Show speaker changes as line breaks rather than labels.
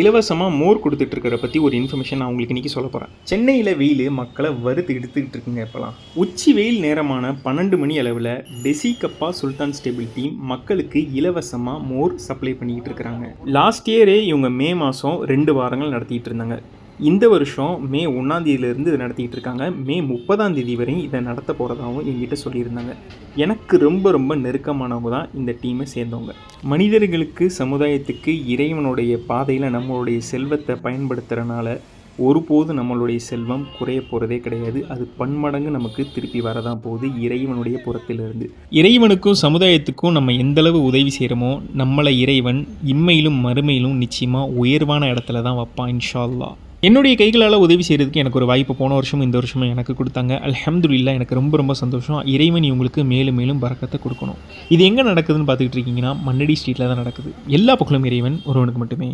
இலவசமாக மோர் கொடுத்துட்டு இருக்கிற பற்றி ஒரு இன்ஃபர்மேஷன் நான் உங்களுக்கு இன்றைக்கி சொல்ல போகிறேன் சென்னையில் வெயில் மக்களை வறுத்து எடுத்துக்கிட்டு இருக்குங்க இப்போலாம் உச்சி வெயில் நேரமான பன்னெண்டு மணி அளவில் டெசி கப்பா சுல்தான் ஸ்டேபிள் டீம் மக்களுக்கு இலவசமாக மோர் சப்ளை பண்ணிக்கிட்டு இருக்கிறாங்க. லாஸ்ட் இயரே இவங்க மே மாதம் ரெண்டு வாரங்கள் நடத்திட்டு இருந்தாங்க. இந்த வருஷம் மே ஒன்றாந்தேதியிலேருந்து இதை நடத்திக்கிட்டு இருக்காங்க. மே முப்பதாம் தேதி வரையும் இதை நடத்த போகிறதாகவும் எங்கிட்ட சொல்லியிருந்தாங்க. எனக்கு ரொம்ப ரொம்ப நெருக்கமானவங்க தான் இந்த டீமை சேர்ந்தவங்க. மனிதர்களுக்கு சமுதாயத்துக்கு இறைவனுடைய பாதையில் நம்மளுடைய செல்வத்தை பயன்படுத்துகிறனால ஒருபோது நம்மளுடைய செல்வம் குறைய போகிறதே கிடையாது. அது பன்மடங்கு நமக்கு திருப்பி வரதான் போகுது இறைவனுடைய புறத்திலிருந்து. இறைவனுக்கும் சமுதாயத்துக்கும் நம்ம எந்தளவு உதவி செய்கிறோமோ நம்மளை இறைவன் இம்மையிலும் மறுமையிலும் நிச்சயமாக உயர்வான இடத்துல தான் வைப்பான் இன்ஷால்லா என்னுடைய கைகளால் உதவி செய்கிறதுக்கு எனக்கு ஒரு வாய்ப்பு போன வருஷமும் இந்த வருஷமும் எனக்கு கொடுத்தாங்க. அல்ஹம்துலில்லாஹ் எனக்கு ரொம்ப ரொம்ப சந்தோஷம். இறைவன் இவங்களுக்கு மேலும் மேலும் பறக்கத்தை கொடுக்கணும். இது எங்கே நடக்குதுன்னு பார்த்துக்கிட்டு இருக்கீங்கன்னா மண்ணடி ஸ்ட்ரீட்டில் தான் நடக்குது. எல்லா பக்கமும் இறைவன் ஒருவனுக்கு மட்டுமே.